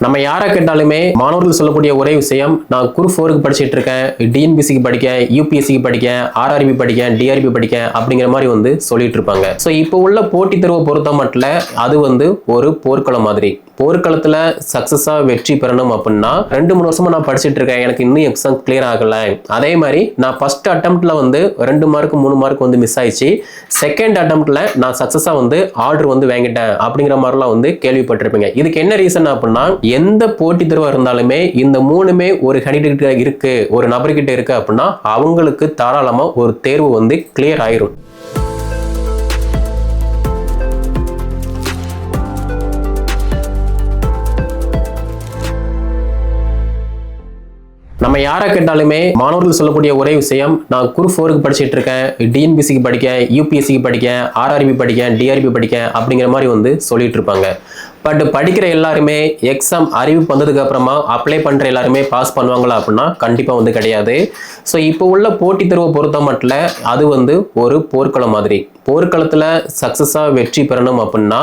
நம்ம யாரை கேட்டாலுமே மாணவர்கள் சொல்லக்கூடிய ஒரே விஷயம் நான் குரூப் ஃபோருக்கு படிச்சுட்டு இருக்கேன் டிஎன்பிசிக்கு படிக்கேன் யூபிஎஸ்சிக்கு படிக்கேன் ஆர்ஆர்பி படிக்கேன் டிஆர்பி படிக்கேன் அப்படிங்கிற மாதிரி வந்து சொல்லிட்டு இருப்பாங்க. ஸோ இப்போ உள்ள போட்டித் தேர்வை பொறுத்த மட்டும் அது வந்து ஒரு போர்க்களம் மாதிரி. போர்க்களத்துல சக்சஸா வெற்றி பெறணும் அப்படின்னா ரெண்டு மூணு வருஷமா நான் படிச்சுட்டு இருக்கேன். எனக்கு இன்னும் எக்ஸாம் கிளியர் ஆகல. அதே மாதிரி நான் ஃபர்ஸ்ட் அட்டம்ப்ட்ல வந்து ரெண்டு மார்க் மூணு மார்க் வந்து மிஸ் ஆயிடுச்சு. செகண்ட் அட்டம்ப்ட்ல நான் சக்சஸா வந்து ஆர்டர் வந்து வாங்கிட்டேன் அப்படிங்கிற மாதிரிலாம் வந்து கேள்விப்பட்டிருப்பீங்க. இதுக்கு என்ன ரீசன் அப்படின்னா எந்த போட்டி தேர்வா இருந்தாலுமே இந்த மூணுமே ஒரு கேண்டிடேட் இருக்கு ஒரு நபர்கிட்ட இருக்கு அப்படின்னா அவங்களுக்கு தாராளமா ஒரு தேர்வு வந்து கிளியர் ஆயிரும். நம்ம யாரை கேட்டாலுமே மாணவர்கள் சொல்லக்கூடிய ஒரே விஷயம் நான் குரூப் ஃபோருக்கு படிச்சுட்டு இருக்கேன் டிஎன்பிசிக்கு படிக்கேன் யூபிஎஸ்சிக்கு படிக்கேன் ஆர்ஆர்பி படிக்கேன் டிஆர்பி படிக்க அப்படிங்கிற மாதிரி வந்து சொல்லிட்டு இருப்பாங்க. பட் படிக்கிற எல்லாருமே எக்ஸாம் அறிவிப்பு வந்ததுக்கு அப்புறமா அப்ளை பண்ணுற எல்லாருமே பாஸ் பண்ணுவாங்களா அப்படின்னா கண்டிப்பாக வந்து கிடையாது. ஸோ இப்போ உள்ள போட்டித் தேர்வை பொறுத்த மட்டும் அது வந்து ஒரு போர்க்களம் மாதிரி. போர்க்களத்தில் சக்ஸஸாக வெற்றி பெறணும் அப்படின்னா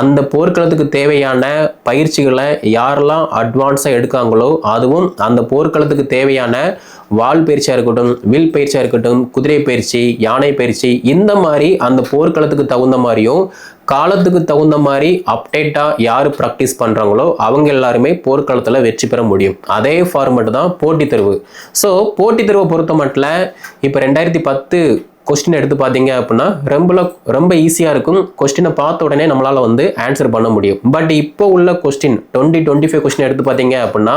அந்த போர்க்களத்துக்கு தேவையான பயிற்சிகளை யாரெல்லாம் அட்வான்ஸாக எடுக்காங்களோ அதுவும் அந்த போர்க்களத்துக்கு தேவையான வால் பயிற்சியாக இருக்கட்டும் வில் பயிற்சியாக இருக்கட்டும் குதிரை பயிற்சி யானை பயிற்சி இந்த மாதிரி அந்த போர்க்களத்துக்கு தகுந்த மாதிரியும் காலத்துக்கு தகுந்த மாதிரி அப்டேட்டாக யார் ப்ராக்டிஸ் பண்ணுறாங்களோ அவங்க எல்லாருமே போர்க்களத்தில் வெற்றி பெற முடியும். அதே ஃபார்மெட் தான் போட்டித் தேர்வு. ஸோ போட்டித் தேர்வை பொறுத்த மட்டும் இப்போ ரெண்டாயிரத்தி பத்து கொஸ்டின் எடுத்து பார்த்தீங்க அப்படின்னா ரொம்ப ரொம்ப ஈஸியாக இருக்கும். கொஸ்டினை பார்த்த உடனே நம்மளால் வந்து ஆன்சர் பண்ண முடியும். பட் இப்போ உள்ள question twenty twenty five question எடுத்து பார்த்தீங்க அப்படின்னா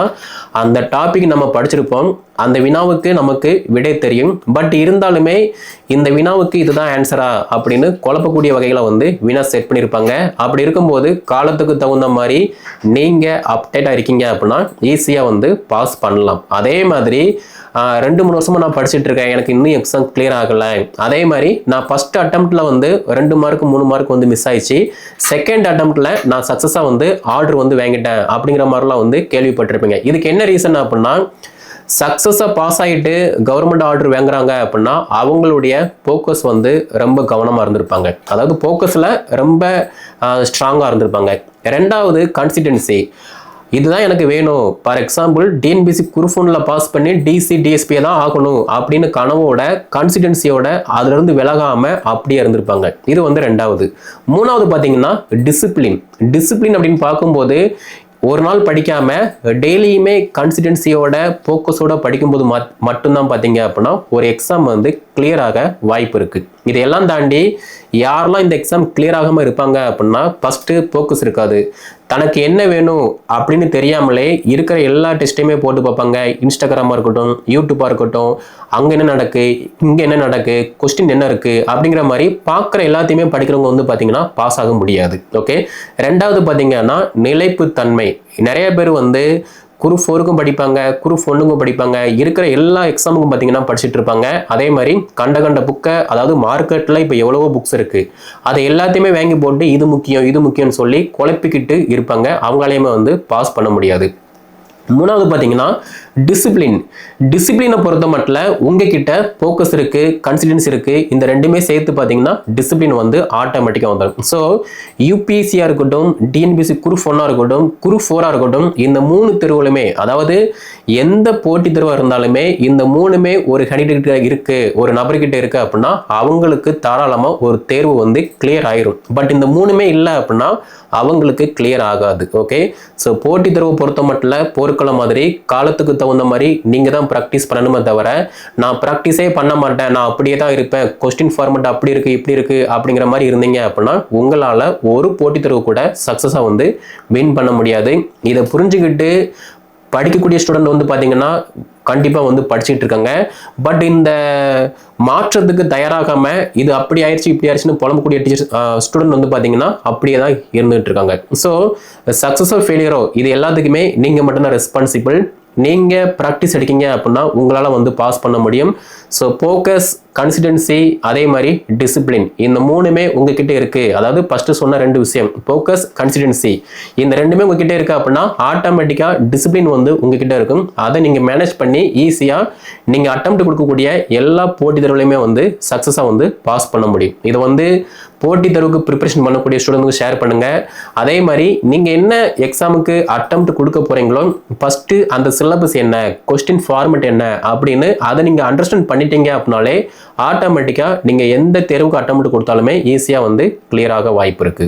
அந்த டாபிக் நம்ம படிச்சிருப்போம். அந்த வினாவுக்கு நமக்கு விடை தெரியும். பட் இருந்தாலுமே இந்த வினாவுக்கு இதுதான் ஆன்சரா அப்படின்னு குழப்பக்கூடிய வகைகளை வந்து வினா செட் பண்ணியிருப்பாங்க அப்படி இருக்கும்போது காலத்துக்கு தகுந்த மாதிரி நீங்கள் அப்டேட்டாக இருக்கீங்க அப்படின்னா ஈஸியாக வந்து பாஸ் பண்ணலாம். அதே மாதிரி ரெண்டு மூணு வருஷமாக நான் படிச்சுட்டு இருக்கேன். எனக்கு இன்னும் எக்ஸாம் கிளியர் ஆகலை. அதே மாதிரி நான் ஃபஸ்ட் அட்டம்ப்டில் வந்து ரெண்டு மார்க் மூணு மார்க் வந்து மிஸ் ஆயிடுச்சு. செகண்ட் அட்டம்ப்டில் நான் சக்ஸஸாக வந்து ஆர்டர் வந்து வாங்கிட்டேன் அப்படிங்கிற மாதிரிலாம் வந்து கேள்விப்பட்டிருப்பீங்க. இதுக்கு என்ன ரீசன் அப்படின்னா சக்ஸஸாக பாஸ் ஆகிட்டு கவர்மெண்ட் ஆர்டர் வாங்குறாங்க அப்படின்னா அவங்களுடைய ஃபோக்கஸ் வந்து ரொம்ப கவனமாக இருந்திருப்பாங்க. அதாவது ஃபோக்கஸில் ரொம்ப ஸ்ட்ராங்காக இருந்திருப்பாங்க. ரெண்டாவது கன்சிடென்சி இதுதான் எனக்கு வேணும். ஃபார் எக்ஸாம்பிள் டிஎன்பிசி குருஃபோனில் பாஸ் பண்ணி டிசி டிஎஸ்பியை தான் ஆகணும் அப்படின்னு கனவோட கான்சிடென்சியோட அதுலேருந்து விலகாமல் அப்படியே இருந்திருப்பாங்க. இது வந்து ரெண்டாவது மூணாவது பார்த்தீங்கன்னா டிசிப்ளின் டிசிப்ளின் அப்படின்னு பார்க்கும்போது ஒரு நாள் படிக்காமல் டெய்லியுமே கான்சிடென்சியோட ஃபோக்கஸோட படிக்கும்போது மத் மட்டும்தான் பார்த்தீங்க அப்படின்னா ஒரு எக்ஸாம் வந்து கிளியர் ஆக வாய்ப்பு இருக்குது இதையெல்லாம் தாண்டி யாரெல்லாம் இந்த எக்ஸாம் கிளியர் ஆகாமல் இருப்பாங்க அப்படின்னா ஃபஸ்ட்டு ஃபோக்கஸ் இருக்காது. தனக்கு என்ன வேணும் அப்படின்னு தெரியாமலே இருக்கிற எல்லா டெஸ்ட்டையுமே போட்டு பார்ப்பாங்க. இன்ஸ்டாகிராமாக இருக்கட்டும் யூடியூப்பாக இருக்கட்டும் அங்கே என்ன நடக்கு இங்கே என்ன நடக்கு கொஸ்டின் என்ன இருக்குது அப்படிங்கிற மாதிரி பார்க்குற எல்லாத்தையுமே படிக்கிறவங்க வந்து பார்த்தீங்கன்னா பாஸ் ஆக முடியாது. ஓகே ரெண்டாவது பார்த்தீங்கன்னா நிலைப்புத்தன்மை. நிறைய பேர் வந்து குரூப் ஃபோருக்கும் படிப்பாங்க குரூப் ஒன்றுக்கும் படிப்பாங்க. இருக்கிற எல்லா எக்ஸாமுக்கும் பார்த்தீங்கன்னா படிச்சுட்டு இருப்பாங்க. அதே மாதிரி கண்ட கண்ட புக்கை அதாவது மார்க்கெட்டில் இப்போ எவ்வளவோ புக்ஸ் இருக்குது அதை எல்லாத்தையுமே வாங்கி போட்டு இது முக்கியம் இது முக்கியம்னு சொல்லி குழப்பிக்கிட்டு இருப்பாங்க. அவங்களையுமே வந்து பாஸ் பண்ண முடியாது. மூணாவது பார்த்தீங்கன்னா டிசிப்ளின் டிசிப்ளினை பொறுத்த மட்டும் உங்ககிட்ட ஃபோக்கஸ் இருக்கு கன்சிடன்ஸ் இருக்கு. இந்த ரெண்டுமே சேர்த்து பார்த்தீங்கன்னா டிசிப்ளின் வந்து ஆட்டோமேட்டிக்காக வந்துடும் ஸோ யூபிஎஸ்சியாக இருக்கட்டும் டிஎன்பிசி குரூப் ஒன்னாக இருக்கட்டும் குரூப் ஃபோராக இருக்கட்டும் இந்த மூணு தேர்வுகளுமே அதாவது எந்த போட்டித் தேர்வாக இருந்தாலுமே இந்த மூணுமே ஒரு கேண்டிடேட் இருக்கு ஒரு நபர்கிட்ட இருக்கு அப்படின்னா அவங்களுக்கு தாராளமாக ஒரு தேர்வு வந்து கிளியர் ஆயிரும். பட் இந்த மூணுமே இல்லை அப்படின்னா அவங்களுக்கு கிளியர் ஆகாது. ஓகே ஸோ போட்டித் தேர்வு பொறுத்த மட்டும் போர்க்களம் மாதிரி காலத்துக்கு தகுந்த மாதிரி நீங்கள் தான் ப்ராக்டிஸ் பண்ணணுமே தவிர நான் ப்ராக்டிஸே பண்ண மாட்டேன் நான் அப்படியே தான் இருப்பேன் கொஸ்டின் ஃபார்மெட் அப்படி இருக்குது இப்படி இருக்கு அப்படிங்கிற மாதிரி இருந்தீங்க அப்படின்னா உங்களால் ஒரு போட்டித் தேர்வு கூட சக்ஸஸாக வந்து வின் பண்ண முடியாது. இதை புரிஞ்சுக்கிட்டு படிக்கக்கூடிய ஸ்டூடெண்ட் வந்து பார்த்தீங்கன்னா கண்டிப்பாக வந்து படிச்சுட்டு இருக்காங்க. பட் இந்த மாற்றத்துக்கு தயாராகாமல் இது அப்படி ஆயிடுச்சு இப்படி ஆயிடுச்சுன்னு புலம்பக்கூடிய டீச்சர்ஸ் ஸ்டூடெண்ட் வந்து பார்த்தீங்கன்னா அப்படியே தான் இருந்துகிட்டு இருக்காங்க. ஸோ சக்ஸஸோ ஃபெயிலியரோ இது எல்லாத்துக்குமே நீங்கள் மட்டும்தான் ரெஸ்பான்சிபிள் நீங்கள் ப்ராக்டிஸ் எடுக்கீங்க அப்படின்னா உங்களால் வந்து பாஸ் பண்ண முடியும். ஸோ ஃபோக்கஸ் கன்சிடென்சி அதே மாதிரி டிசிப்ளின் இந்த மூணுமே உங்ககிட்ட இருக்குது அதாவது ஃபஸ்ட்டு சொன்ன ரெண்டு விஷயம் ஃபோக்கஸ் கன்சிடென்சி இந்த ரெண்டுமே உங்ககிட்ட இருக்குது அப்படின்னா ஆட்டோமேட்டிக்காக டிசிப்ளின் வந்து உங்ககிட்ட இருக்கும். அதை நீங்கள் மேனேஜ் பண்ணி ஈஸியாக நீங்கள் அட்டம் கொடுக்கக்கூடிய எல்லா போட்டித் தேர்வுலையுமே வந்து சக்ஸஸாக வந்து பாஸ் பண்ண முடியும். இது வந்து போட்டி தேர்வுக்கு ப்ரிப்பரேஷன் பண்ணக்கூடிய ஸ்டூடெண்ட்க்கு ஷேர் பண்ணுங்க. அதே மாதிரி நீங்க என்ன எக்ஸாமுக்கு அட்டம் கொடுக்க போறீங்களோ ஃபர்ஸ்ட் அந்த சிலபஸ் என்ன கொஸ்டின் ஃபார்மெட் என்ன அப்படின்னு அதை நீங்க அண்டர்ஸ்டாண்ட் பண்ணிட்டீங்க அப்படின்னாலே ஆட்டோமேட்டிக்கா நீங்க எந்த தேர்வுக்கு அட்டம் கொடுத்தாலுமே ஈஸியா வந்து கிளியராக வாய்ப்பு இருக்கு.